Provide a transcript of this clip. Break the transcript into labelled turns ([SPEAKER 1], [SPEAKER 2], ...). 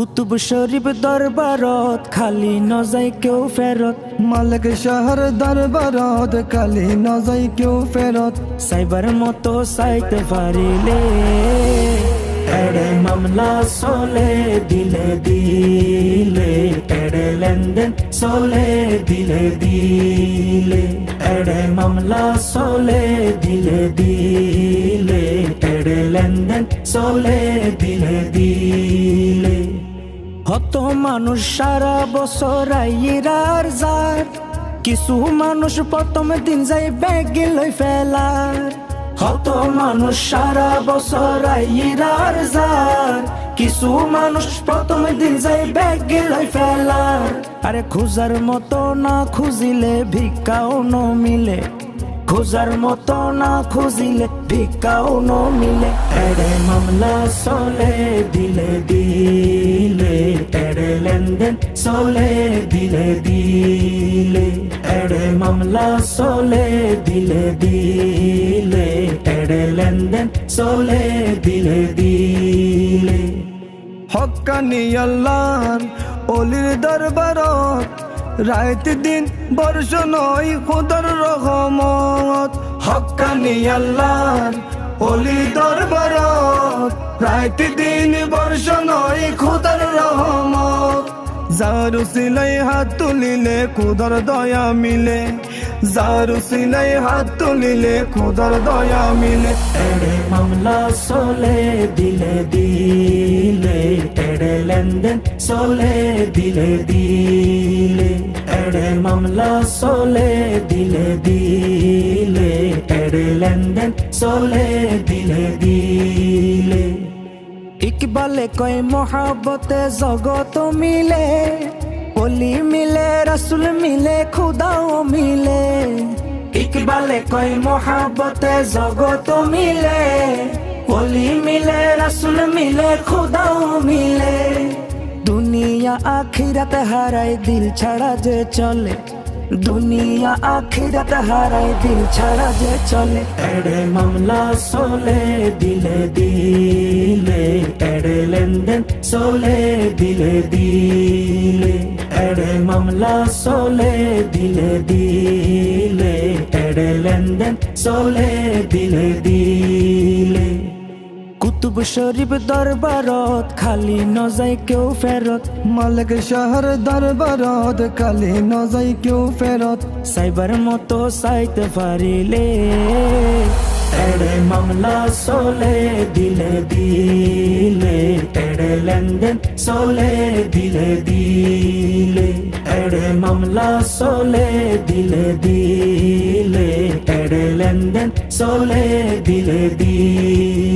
[SPEAKER 1] কুতুব শরীফ দরবারত, খালি নজাই কেউ ফেরত।
[SPEAKER 2] মালিক শহর দরবারত, খালি নজাই কেউ ফেরত।
[SPEAKER 1] সাইবার মতো সাইতে পারিলে এড়ে মামলা চলে, দিলে দিলে। এড়ে লেনদেন চলে, দিলে দিলে। এড়ে মামলা চলে, দিলে দিলে। এড়ে লেনদেন চলে, দিলে দিলে। হত মানুষ সারা বছর আইরার যার কিছু মানুষ প্রথম দিন যাই ব্যাগ লই ফেলার। কত মানুষ সারা বছর আইরার যার কিছু মানুষ প্রথম দিন যাই ব্যাগ লই ফেলার। আরে খুঁজার মতো না খুঁজিলে ভিক্ষাও ন মিলে। খোঁজার মতো না খুঁজিলে ভিক্ষাও ন মিলে। এড়ে মামলা চলে দিলে এড়ে লেনদেন চলে দিলে দিলে এড়ে মামলা চলে দিলে দিলে এড়ে লেনদেন চলে দিলে দিলে
[SPEAKER 2] হকানি আল্লাহর অলির দরবারত রাত দিন বর্ষ নয় খুদর রহমত। হকানি আল্লাহর অলির দরবারত রাত দিন বর্ষ নয় খুদর যারু সিলাই হাত তুলিলে খুদর দয়া মিলে। যারু সিলাই হাত তুলিলে খুদর দয়া মিলে।
[SPEAKER 1] এড়ে মামলা চলে দিলে দিলে এড়ে লেনদেন চলে দিলে দিলে। এড়ে মামলা চলে দিলে দিলে এড়ে লেনদেন চলে দিলে দিলে। ইকবালে কয় মহাবতে জগত মিলে পলি মিলে, রসুল মিলে, খুদাও মিলে। ইকবালে কয় মহাবতে জগত মিলে পলি মিলে, রসুল মিলে, খুদাও মিলে। দুনিয়া আখিরাত হারাই দিল ছাড়া যে চলে। দুনিয়া আখিরাত হারাই দিল ছাড়া যে চলে। এড়ে মামলা চলে, দিলে দিলে। এড়ে লেনদেন চলে, দিলে দিলে। এড়ে মামলা চলে, দিলে দিলে। এড়ে লেনদেন চলে, দিলে দিলে। কুতুব শরীফ দরবারত, খালি নজাই কেউ ফেরত।
[SPEAKER 2] মালিক শহর দরবারত কালি নজাই কেউ ফেরত।
[SPEAKER 1] সাইবার মতো সাইতে পারিলে এড়ে মামলা চলে, দিলে দিলে। এড়ে লেনদেন চলে, দিলে দিলে। এড়ে মামলা চলে, দিলে দিলে। এড়ে লেনদেন চলে, দিলে দিলে।